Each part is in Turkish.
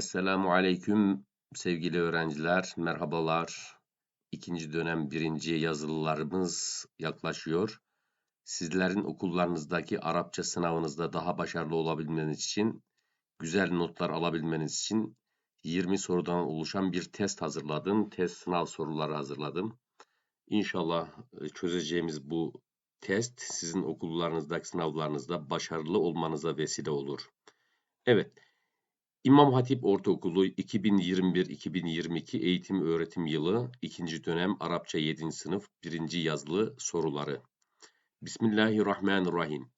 Esselamu Aleyküm sevgili öğrenciler, merhabalar. İkinci dönem birinci yazılılarımız yaklaşıyor. Sizlerin okullarınızdaki Arapça sınavınızda daha başarılı olabilmeniz için, güzel notlar alabilmeniz için 20 sorudan oluşan bir test hazırladım. Test sınav soruları hazırladım. İnşallah e, çözeceğimiz bu test sizin okullarınızdaki sınavlarınızda başarılı olmanıza vesile olur. Evet. İmam Hatip Ortaokulu 2021-2022 eğitim öğretim yılı 2. dönem Arapça 7. sınıf 1. yazılı soruları. Bismillahirrahmanirrahim.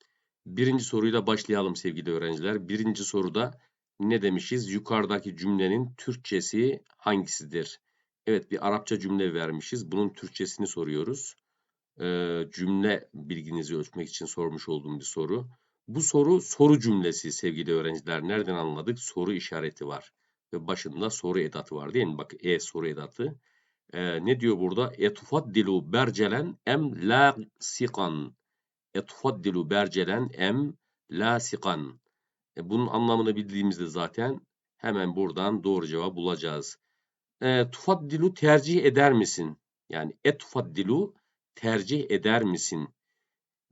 Birinci soruyla başlayalım sevgili öğrenciler. Birinci soruda ne demişiz? Yukarıdaki cümlenin Türkçesi hangisidir? Evet bir Arapça cümle vermişiz. Bunun Türkçesini soruyoruz. Ee, cümle bilginizi ölçmek için sormuş olduğum bir soru. Bu soru soru cümlesi sevgili öğrenciler. Nereden anladık? Soru işareti var. Ve başında soru edatı var değil mi? Bak e soru edatı. Ee, ne diyor burada? Etufaddilu bercelen em la sikan. Etufaddilu bercelen em la sikan. E, bunun anlamını bildiğimizde zaten hemen buradan doğru cevap bulacağız. E, tufaddilu tercih eder misin? Yani etufaddilu tercih eder misin?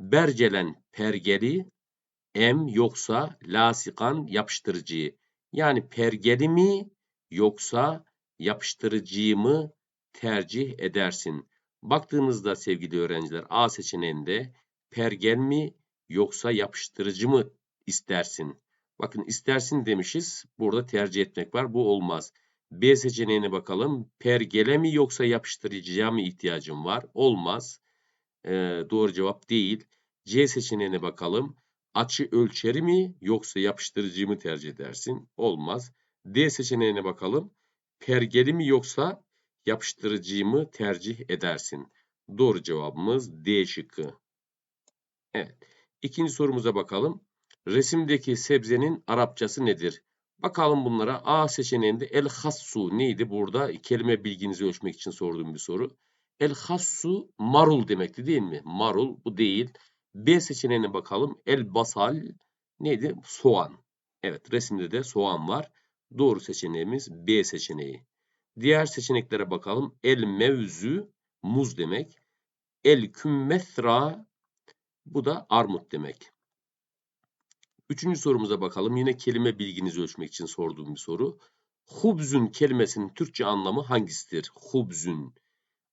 Bercelen pergeli, em yoksa lasikan yapıştırıcıyı. Yani pergeli mi yoksa yapıştırıcıyı mı tercih edersin? Baktığımızda sevgili öğrenciler A seçeneğinde pergel mi yoksa yapıştırıcı mı istersin? Bakın istersin demişiz. Burada tercih etmek var. Bu olmaz. B seçeneğine bakalım. Pergele mi yoksa yapıştırıcıya mı ihtiyacım var? Olmaz. Ee, doğru cevap değil. C seçeneğine bakalım. Açı ölçeri mi yoksa yapıştırıcıyı mı tercih edersin? Olmaz. D seçeneğine bakalım. Pergeli mi yoksa yapıştırıcıyı mı tercih edersin? Doğru cevabımız D şıkkı. Evet. İkinci sorumuza bakalım. Resimdeki sebzenin Arapçası nedir? Bakalım bunlara. A seçeneğinde el hassu neydi? Burada kelime bilginizi ölçmek için sorduğum bir soru. El hassu marul demekti değil mi? Marul bu değil. B seçeneğine bakalım. El basal neydi? Soğan. Evet resimde de soğan var. Doğru seçeneğimiz B seçeneği. Diğer seçeneklere bakalım. El mevzu muz demek. El kümmethra bu da armut demek. Üçüncü sorumuza bakalım. Yine kelime bilginizi ölçmek için sorduğum bir soru. Hubzün kelimesinin Türkçe anlamı hangisidir? Hubzün.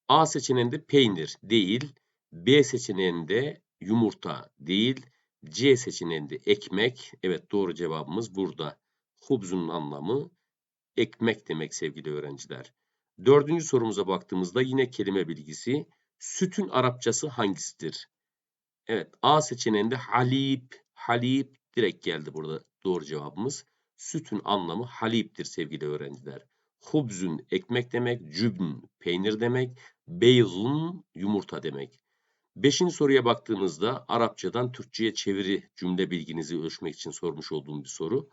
A seçeneğinde peynir değil. B seçeneğinde yumurta değil. C seçeneğinde ekmek. Evet doğru cevabımız burada. Hubzun anlamı ekmek demek sevgili öğrenciler. Dördüncü sorumuza baktığımızda yine kelime bilgisi. Sütün Arapçası hangisidir? Evet A seçeneğinde halip, halip direkt geldi burada doğru cevabımız. Sütün anlamı haliptir sevgili öğrenciler. Hubzun ekmek demek, cübn peynir demek, beyzun yumurta demek. Beşinci soruya baktığınızda Arapçadan Türkçe'ye çeviri cümle bilginizi ölçmek için sormuş olduğum bir soru.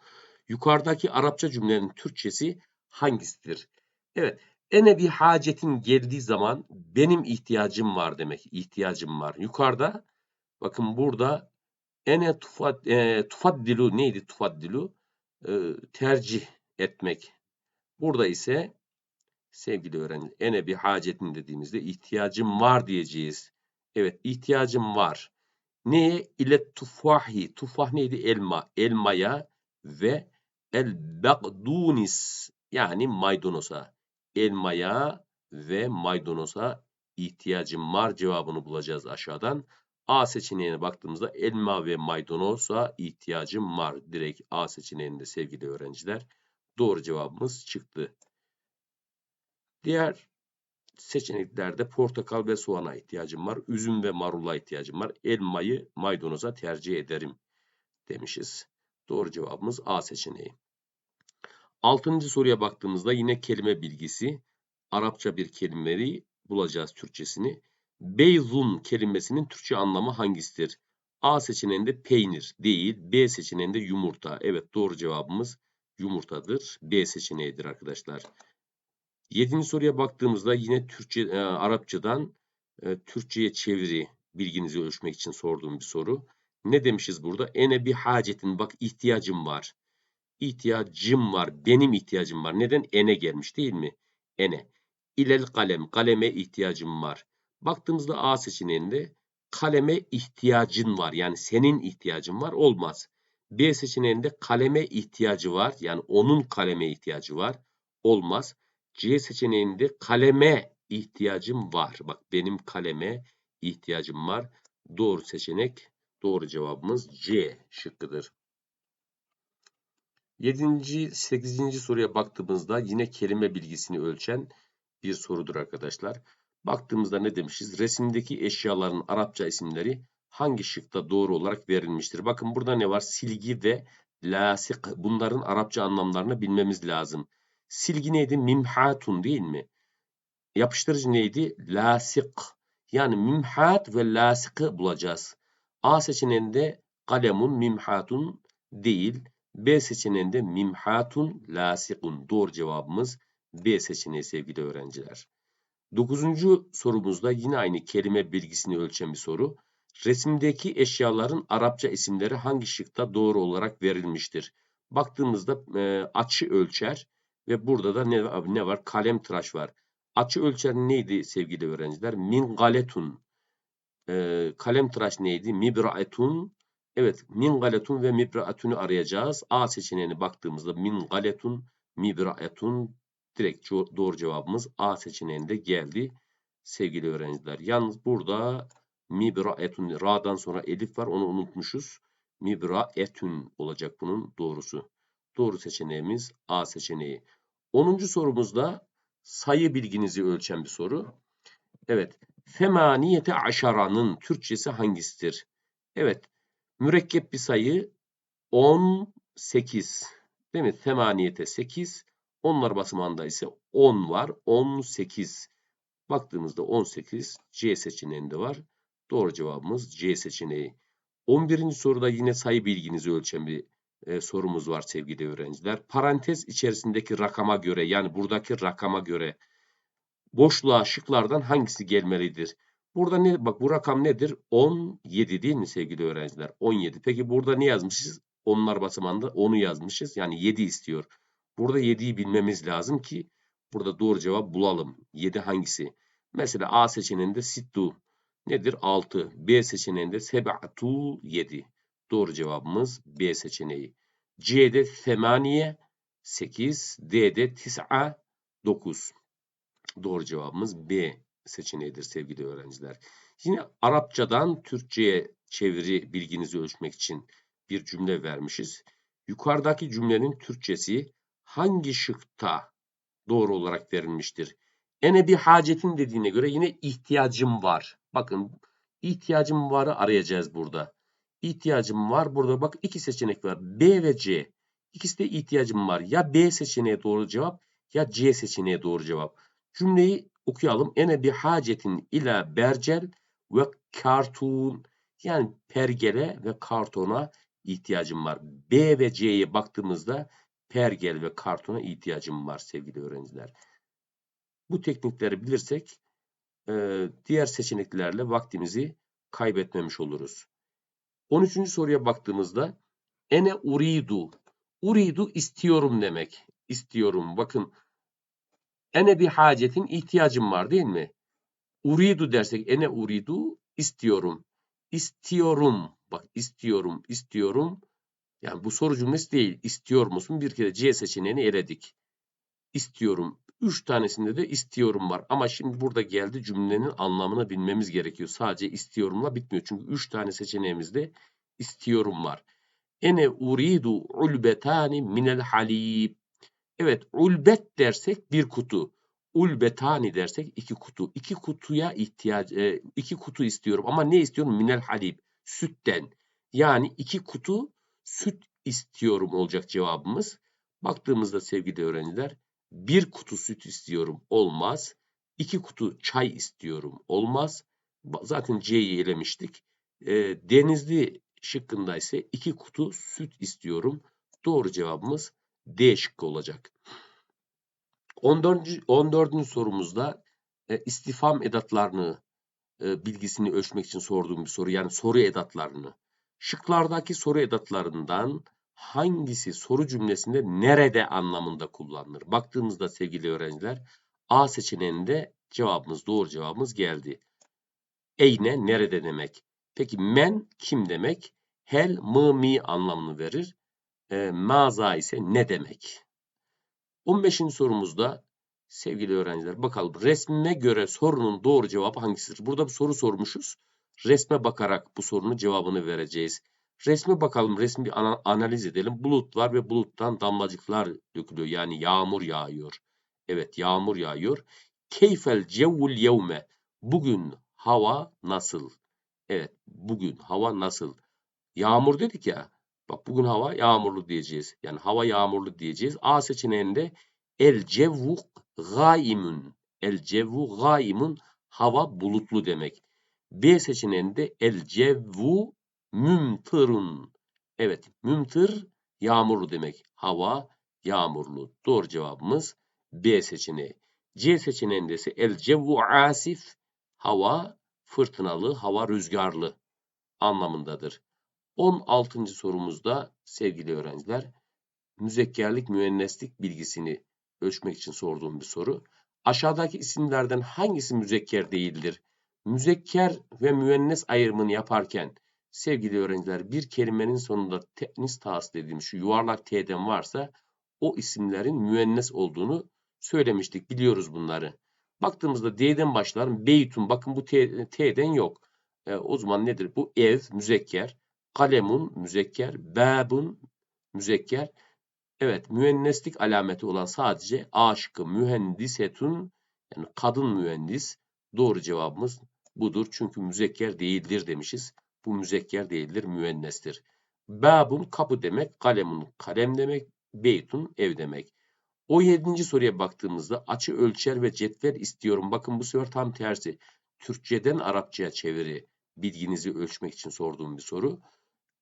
Yukarıdaki Arapça cümlenin Türkçesi hangisidir? Evet, ene bir hacetin geldiği zaman benim ihtiyacım var demek. İhtiyacım var. Yukarıda bakın burada ene tufad, e, tufaddilu neydi tufaddilu? E, tercih etmek. Burada ise sevgili öğrenci ene bir hacetin dediğimizde ihtiyacım var diyeceğiz. Evet ihtiyacım var. Neye? İle tufahi. Tufah neydi? Elma. Elmaya ve el bagdunis yani maydanoza. Elmaya ve maydanoza ihtiyacım var cevabını bulacağız aşağıdan. A seçeneğine baktığımızda elma ve maydanoza ihtiyacım var. Direkt A seçeneğinde sevgili öğrenciler. Doğru cevabımız çıktı. Diğer seçeneklerde portakal ve soğana ihtiyacım var. Üzüm ve marula ihtiyacım var. Elmayı maydanoza tercih ederim demişiz. Doğru cevabımız A seçeneği. Altıncı soruya baktığımızda yine kelime bilgisi. Arapça bir kelimeyi bulacağız Türkçesini. Beyzun kelimesinin Türkçe anlamı hangisidir? A seçeneğinde peynir değil, B seçeneğinde yumurta. Evet doğru cevabımız yumurtadır. B seçeneğidir arkadaşlar. Yedinci soruya baktığımızda yine Türkçe, e, Arapçadan e, Türkçe'ye çeviri bilginizi ölçmek için sorduğum bir soru. Ne demişiz burada? Ene bir hacetin bak ihtiyacım var. ihtiyacım var. Benim ihtiyacım var. Neden? Ene gelmiş değil mi? Ene. İlel kalem. Kaleme ihtiyacım var. Baktığımızda A seçeneğinde kaleme ihtiyacın var. Yani senin ihtiyacın var. Olmaz. B seçeneğinde kaleme ihtiyacı var. Yani onun kaleme ihtiyacı var. Olmaz. C seçeneğinde kaleme ihtiyacım var. Bak benim kaleme ihtiyacım var. Doğru seçenek, doğru cevabımız C şıkkıdır. 7. 8. soruya baktığımızda yine kelime bilgisini ölçen bir sorudur arkadaşlar. Baktığımızda ne demişiz? Resimdeki eşyaların Arapça isimleri hangi şıkta doğru olarak verilmiştir? Bakın burada ne var? Silgi ve lasik. Bunların Arapça anlamlarını bilmemiz lazım. Silgi neydi? Mimhatun değil mi? Yapıştırıcı neydi? Lasik. Yani mimhat ve lasikı bulacağız. A seçeneğinde kalemun mimhatun değil. B seçeneğinde mimhatun lasikun. Doğru cevabımız B seçeneği sevgili öğrenciler. Dokuzuncu sorumuzda yine aynı kelime bilgisini ölçen bir soru. Resimdeki eşyaların Arapça isimleri hangi şıkta doğru olarak verilmiştir? Baktığımızda e, açı ölçer ve burada da ne, ne var? Kalem tıraş var. Açı ölçer neydi sevgili öğrenciler? Mingaletun. E, kalem tıraş neydi? Mibraetun. Evet, mingaletun ve mibraetunu arayacağız. A seçeneğine baktığımızda mingaletun, mibraetun direkt doğru cevabımız A seçeneğinde geldi sevgili öğrenciler. Yalnız burada mibraetun ra'dan sonra elif var onu unutmuşuz. Mibraetun olacak bunun doğrusu. Doğru seçeneğimiz A seçeneği. 10. sorumuzda sayı bilginizi ölçen bir soru. Evet. Femaniyete aşaranın Türkçesi hangisidir? Evet. Mürekkep bir sayı 18. Değil mi? Femaniyete 8. Onlar basamağında ise 10 var. 18. Baktığımızda 18 C seçeneğinde var. Doğru cevabımız C seçeneği. 11. soruda yine sayı bilginizi ölçen bir e, sorumuz var sevgili öğrenciler. Parantez içerisindeki rakama göre yani buradaki rakama göre boşluğa şıklardan hangisi gelmelidir? Burada ne bak bu rakam nedir? 17 değil mi sevgili öğrenciler? 17. Peki burada ne yazmışız? Onlar basamağında 10'u yazmışız. Yani 7 istiyor. Burada 7'yi bilmemiz lazım ki burada doğru cevap bulalım. 7 hangisi? Mesela A seçeneğinde sittu nedir? 6. B seçeneğinde seb'atu 7. Doğru cevabımız B seçeneği. C'de semaniye 8. D'de tis'a 9. Doğru cevabımız B seçeneğidir sevgili öğrenciler. Yine Arapçadan Türkçe'ye çeviri bilginizi ölçmek için bir cümle vermişiz. Yukarıdaki cümlenin Türkçesi hangi şıkta doğru olarak verilmiştir? Ene bir hacetin dediğine göre yine ihtiyacım var. Bakın ihtiyacım varı arayacağız burada. İhtiyacım var. Burada bak iki seçenek var. B ve C. İkisi de ihtiyacım var. Ya B seçeneği doğru cevap ya C seçeneği doğru cevap. Cümleyi okuyalım. Ene bir hacetin ila bercel ve kartun. Yani pergele ve kartona ihtiyacım var. B ve C'ye baktığımızda pergel ve kartona ihtiyacım var sevgili öğrenciler. Bu teknikleri bilirsek diğer seçeneklerle vaktimizi kaybetmemiş oluruz. 13. soruya baktığımızda ene uridu. Uridu istiyorum demek. İstiyorum. Bakın ene bir hacetin ihtiyacım var değil mi? Uridu dersek ene uridu istiyorum. İstiyorum. Bak istiyorum, istiyorum. Yani bu soru cümlesi değil. İstiyor musun? Bir kere C seçeneğini eledik. İstiyorum. Üç tanesinde de istiyorum var. Ama şimdi burada geldi cümlenin anlamını bilmemiz gerekiyor. Sadece istiyorumla bitmiyor. Çünkü üç tane seçeneğimizde istiyorum var. Ene uridu ulbetani minel halib. Evet ulbet dersek bir kutu. Ulbetani dersek iki kutu. İki kutuya ihtiyaç, e, iki kutu istiyorum. Ama ne istiyorum? Minel halib. Sütten. Yani iki kutu süt istiyorum olacak cevabımız. Baktığımızda sevgili öğrenciler bir kutu süt istiyorum olmaz. İki kutu çay istiyorum olmaz. Zaten C'yi elemiştik. E, denizli şıkkında ise iki kutu süt istiyorum. Doğru cevabımız D şıkkı olacak. 14. 14. sorumuzda e, istifam edatlarını e, bilgisini ölçmek için sorduğum bir soru. Yani soru edatlarını. Şıklardaki soru edatlarından hangisi soru cümlesinde nerede anlamında kullanılır? Baktığımızda sevgili öğrenciler A seçeneğinde cevabımız doğru cevabımız geldi. Eyne nerede demek. Peki men kim demek? Hel mı mi anlamını verir. E, maza ise ne demek? 15. sorumuzda sevgili öğrenciler bakalım resme göre sorunun doğru cevabı hangisidir? Burada bir soru sormuşuz. Resme bakarak bu sorunun cevabını vereceğiz. Resme bakalım, resmi bir ana- analiz edelim. Bulut var ve buluttan damlacıklar dökülüyor. Yani yağmur yağıyor. Evet, yağmur yağıyor. Keyfel cevvul yevme. Bugün hava nasıl? Evet, bugün hava nasıl? Yağmur dedik ya. Bak bugün hava yağmurlu diyeceğiz. Yani hava yağmurlu diyeceğiz. A seçeneğinde el cevvu gaimun. El cevvu gaimun hava bulutlu demek. B seçeneğinde el cevvu mümtırun. Evet, mümtır yağmurlu demek. Hava yağmurlu. Doğru cevabımız B seçeneği. C seçeneğinde ise el cevvu asif. Hava fırtınalı, hava rüzgarlı anlamındadır. 16. sorumuzda sevgili öğrenciler müzekkerlik müenneslik bilgisini ölçmek için sorduğum bir soru. Aşağıdaki isimlerden hangisi müzekker değildir? Müzekker ve müennes ayrımını yaparken sevgili öğrenciler bir kelimenin sonunda te'nis tas dediğim şu yuvarlak t'den varsa o isimlerin müennes olduğunu söylemiştik. Biliyoruz bunları. Baktığımızda D'den başlar. Beytun bakın bu T'den yok. E, o zaman nedir? Bu ev müzekker. Kalemun müzekker. Babun müzekker. Evet müenneslik alameti olan sadece A şıkkı mühendisetun yani kadın mühendis. Doğru cevabımız budur. Çünkü müzekker değildir demişiz. Bu müzekker değildir, müennestir. Babun kapı demek, kalemun kalem demek, beytun ev demek. O yedinci soruya baktığımızda açı ölçer ve cetvel istiyorum. Bakın bu sefer tam tersi. Türkçeden Arapçaya çeviri bilginizi ölçmek için sorduğum bir soru.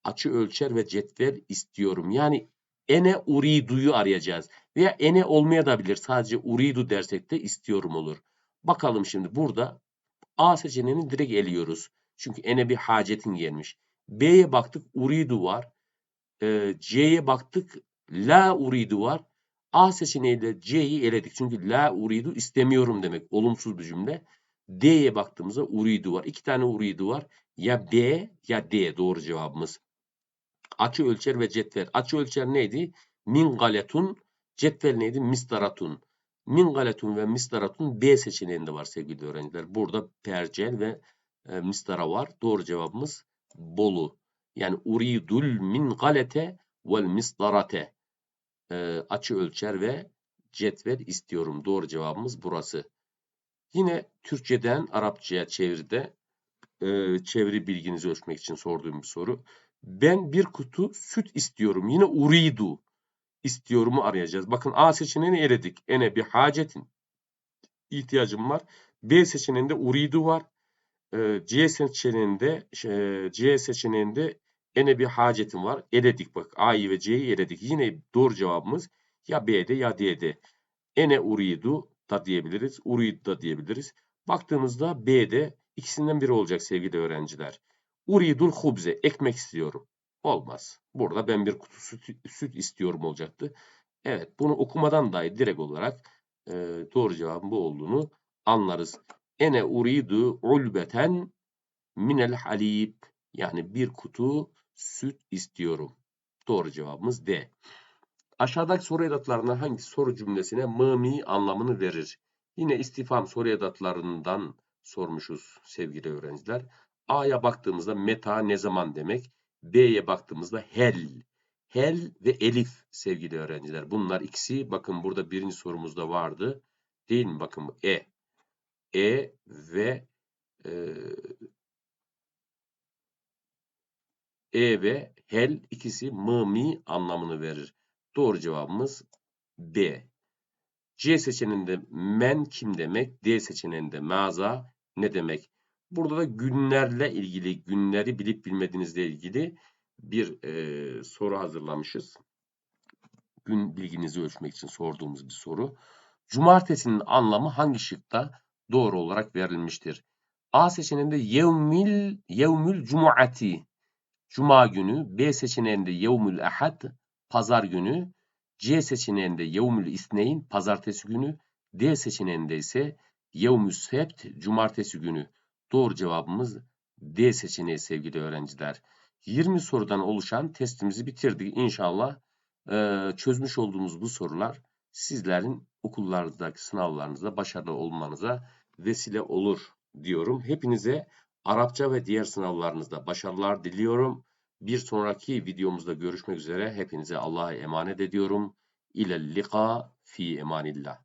Açı ölçer ve cetvel istiyorum. Yani ene uridu'yu arayacağız. Veya ene olmaya da bilir. Sadece uridu dersek de istiyorum olur. Bakalım şimdi burada A seçeneğini direkt eliyoruz. Çünkü ene bir hacetin gelmiş. B'ye baktık uridu var. Ee, C'ye baktık la uridu var. A seçeneğiyle C'yi eledik. Çünkü la uridu istemiyorum demek. Olumsuz bir cümle. D'ye baktığımızda uridu var. İki tane uridu var. Ya B ya D doğru cevabımız. Açı ölçer ve cetvel. Açı ölçer neydi? Min galetun. Cetvel neydi? Mistaratun. Min galetun ve mistaratun B seçeneğinde var sevgili öğrenciler. Burada percel ve e, mistara var. Doğru cevabımız Bolu. Yani uridul min galete vel mistarate. E, açı ölçer ve cetvel istiyorum. Doğru cevabımız burası. Yine Türkçeden Arapçaya çeviride e, çeviri bilginizi ölçmek için sorduğum bir soru. Ben bir kutu süt istiyorum. Yine uridu istiyorumu arayacağız. Bakın A seçeneğini eledik. Ene bir hacetin ihtiyacım var. B seçeneğinde uridu var. Ee, C seçeneğinde şey, C seçeneğinde ene bir hacetim var. Eledik bak. A'yı ve C'yi eledik. Yine doğru cevabımız ya B'de ya D'de. Ene uridu da diyebiliriz. Uridu da diyebiliriz. Baktığımızda B'de ikisinden biri olacak sevgili öğrenciler. Uridul hubze. Ekmek istiyorum. Olmaz. Burada ben bir kutu süt, süt istiyorum olacaktı. Evet bunu okumadan dahi direkt olarak e, doğru cevabın bu olduğunu anlarız. Ene uridu ulbeten minel halib. Yani bir kutu süt istiyorum. Doğru cevabımız D. Aşağıdaki soru edatlarından hangi soru cümlesine mı anlamını verir? Yine istifam soru edatlarından sormuşuz sevgili öğrenciler. A'ya baktığımızda meta ne zaman demek? B'ye baktığımızda hel. Hel ve elif sevgili öğrenciler. Bunlar ikisi bakın burada birinci sorumuzda vardı. Değil mi? Bakın E. E ve e, e ve hel ikisi mı mi anlamını verir. Doğru cevabımız B. C seçeneğinde men kim demek? D seçeneğinde maza ne demek? Burada da günlerle ilgili, günleri bilip bilmediğinizle ilgili bir e, soru hazırlamışız. Gün bilginizi ölçmek için sorduğumuz bir soru. Cumartesinin anlamı hangi şıkta doğru olarak verilmiştir? A seçeneğinde yevmil, yevmül cumuati, Cuma günü. B seçeneğinde yevmül ahad, pazar günü. C seçeneğinde yevmül isneyn pazartesi günü. D seçeneğinde ise yevmüs sebt cumartesi günü. Doğru cevabımız D seçeneği sevgili öğrenciler. 20 sorudan oluşan testimizi bitirdik. İnşallah eee, çözmüş olduğumuz bu sorular sizlerin okullardaki sınavlarınızda başarılı olmanıza vesile olur diyorum. Hepinize Arapça ve diğer sınavlarınızda başarılar diliyorum. Bir sonraki videomuzda görüşmek üzere. Hepinize Allah'a emanet ediyorum. İlel lika fi emanillah.